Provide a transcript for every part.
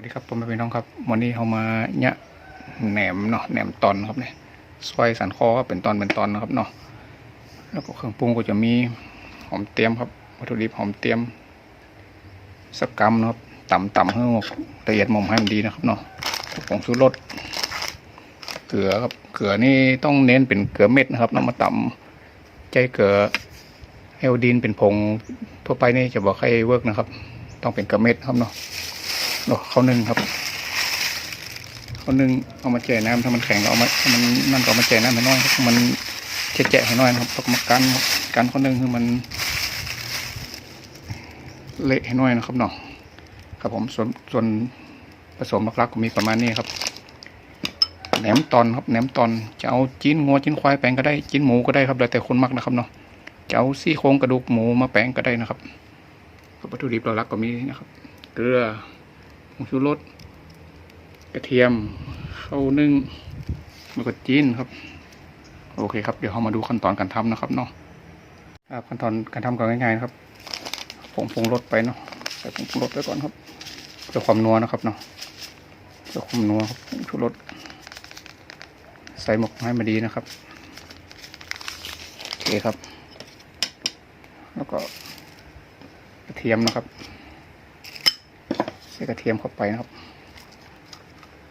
วัสดีครับผมเป็นน้องครับวันนี้เขามาเนี่ยแหนมเนาะแหนมตอนครับเนี่ยซอยสันคอก็เป็นตอนเป็นตอนนะครับเนาะแล้วก็เครื่องปรุงก็จะมีหอมเตรียมครับวัตถุดิบหอมเตรียมสักกรัมนะครับต่ำต่ำให้ละเอียดม่อมให้มันดีนะครับเนาะผงชูรสเกลือครับเกลือนี่ต้องเน้นเป็นเกลือเม็ดนะครับนำมาต่ำใจเกลือไอโอดีนเป็นผงทั่วไปนี่จะบอกให้เวิร์กนะครับ ต้องเป็นเกลือเม็ดครับเนาะ โอ้เขานึ่งครับเขานึ่งเอามาแช่น้ำถ้ามันแข็งก็เอามาถ้ามันนั่นก็เอามาแช่น้ำให้น้อยครับมันแจะๆให้น้อยนะครับแล้วก็มากันกันเขานึ่งคือมัน เละให้น้อยนะครับเนาะครับผมส่วนส่วนผสมหลักๆก็มีประมาณนี้ครับแหนมตอนครับแหนมตอนจะเอาจิ้นงัวจิ้นควายแปลงก็ได้จิ้นหมูก็ได้ครับแล้วแต่คนมักนะครับเนาะจะเอาซี่โครงกระดูกหมูมาแปลงก็ได้นะครับวัตถุดิบหลักๆก็มีนะครับ เกลือ งชูรสกระเทียมข้าวนึ่งแล้วก็จีนครับ โอเคครับ เดี๋ยวเรามาดูขั้นตอนการทำนะครับเนาะครับขั้นตอนการทำก็ง่ายๆนะครับผงปรุงรสไปเนาะใส่ผงปรุงรสไปก่อนครับเพื่อความนัวนะครับเนาะเพื่อความนัวครับผงชูรสใส่หมกให้มาดีนะครับโอเคครับ แล้วก็กระเทียมนะครับ ส่กระเทียมเข้าไปนะครับ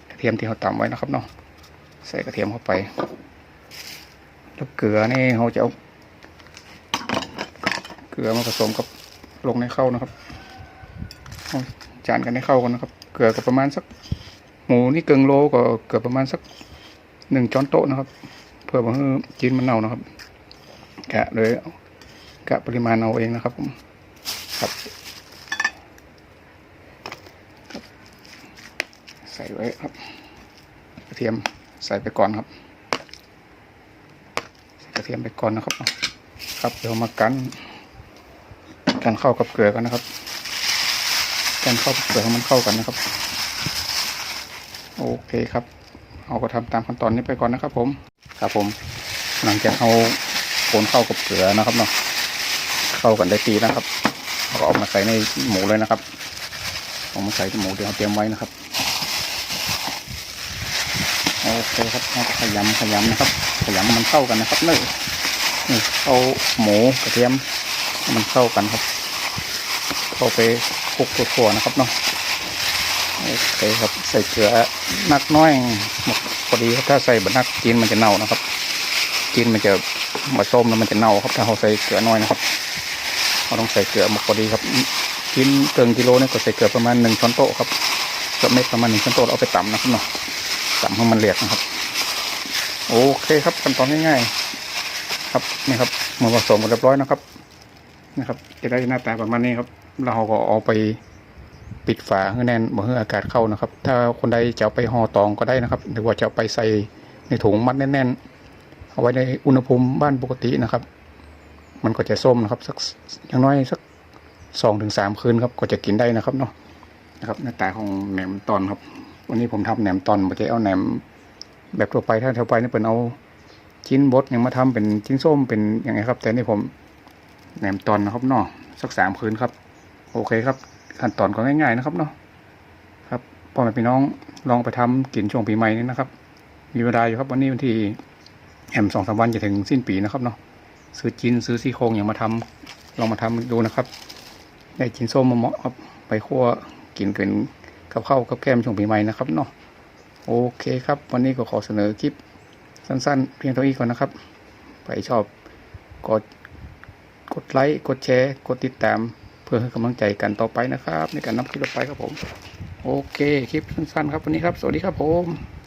กระเทียมที่เราตำไว้นะครับเนาะใส่กระเทียมเข้าไป แล้วเกลือนี่เราจะเอาเกลือมาผสมกับลงในเข้าวนะครับจานกันให้เข้ากันนะครับ เกลือก็ประมาณสักหมูนี่เกิงโลก็เกลือประมาณสักหนึ่งช้อนโต๊ะนะครับ เพื่อมาให้จีนมันเน่านะครับ กะเลยกะปริมาณเอาเองนะครับผมครับ ส่ไว้ครับกระเทียมใส่ไปก่อนครับกระเทียมไปก่อนนะครับ ครับเดี๋ยวมากันกันเข้ากับเกลือกันนะครับกันเข้ากับเกลือให้มันเข้ากันนะครับ โอเคครับ เอาก็ทำตามขั้นตอนนี้ไปก่อนนะครับ ผมครับผมหลังจากเอาโคนเข้ากับเกลือนะครับเนาะเข้ากันได้ดีนะครับเราก็เอามาใส่ในหมูเลยนะครับเอามาใส่ในหมูที่เราเตรียมไว้นะครับ โอเคครับเราก็ขยำขยำนะครับขยำมันเข้ากันนะครับนี่นี่เอาหมูกระเทียมมันเข้ากันครับ เข้าไปคลุกทั่วนะครับเนาะโอเคครับใส่เกลือนักน้อยหมดพอดีครับถ้าใส่บะนักจีนมันจะเน่านะครับจีนมันจะมาส้มแล้วมันจะเน่าครับถ้าเราใส่เกลือน้อยนะครับเราต้องใส่เกลือหมดพอดีครับกินเกินกิโลเนี่ยก็ใส่เกลือประมาณหนึ่งช้อนโต๊ะครับเกลือเม็ดประมาณหนึ่งช้อนโต๊ะเอาไปตำนะครับเนาะ ตำให้มันเรียกนะครับ โอเคครับขั้นตอนง่ายๆครับนี่ครับมาผสมกันเรียบร้อยนะครับนะครับ จะได้หน้าตาประมาณนี้ครับ เราก็เอาไปปิดฝาให้แน่นบ่ให้อากาศเข้านะครับ ถ้าคนใดจะไปห่อตองก็ได้นะครับ หรือว่าจะไปใส่ในถุงมัดแน่นๆ เอาไว้ในอุณหภูมิบ้านปกตินะครับ มันก็จะส้มนะครับสักอย่างน้อยสักสองถึงสามคืนครับก็จะกินได้นะครับเนาะนะครับหน้าตาของแหนมตอนครับ วันนี้ผมทำแหนมตอนไม่ใช่เอาแหนม แบบทั่วไปถ้าทั่วไปนี่เป็นเอาชิ้นบดยังมาทำเป็นชิ้นส้มเป็นยังไงครับ แต่นี่ผมแหนมตอนนะครับเนาะสักสามคืนครับ โอเคครับ ขั้นตอนก็ง่ายๆนะครับเนาะครับพ่อแม่พี่น้องลองไปทำกินช่วงปีใหม่นี้นะครับ มีเวลาอยู่ครับ วันนี้วันที่แอมสองสามวันจะถึงสิ้นปีนะครับเนาะซื้อจินซื้อซี่โครงอย่างมาทำลองมาทำดูนะครับ ได้จินส้มมาเหมาะครับไปคั่วกินกัน กับข้าวกับแก้มช่วงปีใหม่นะครับเนาะโอเคครับ วันนี้ก็ขอเสนอคลิปสั้นๆ เพียงเท่านี้ก่อนนะครับ ไปชอบกดกดไลค์กดแชร์ กดติดตามเพื่อให้กำลังใจกันต่อไปนะครับ ในการนำคลิปต่อไปครับผม โอเค คลิปสั้นๆ ครับวันนี้ครับ สวัสดีครับผม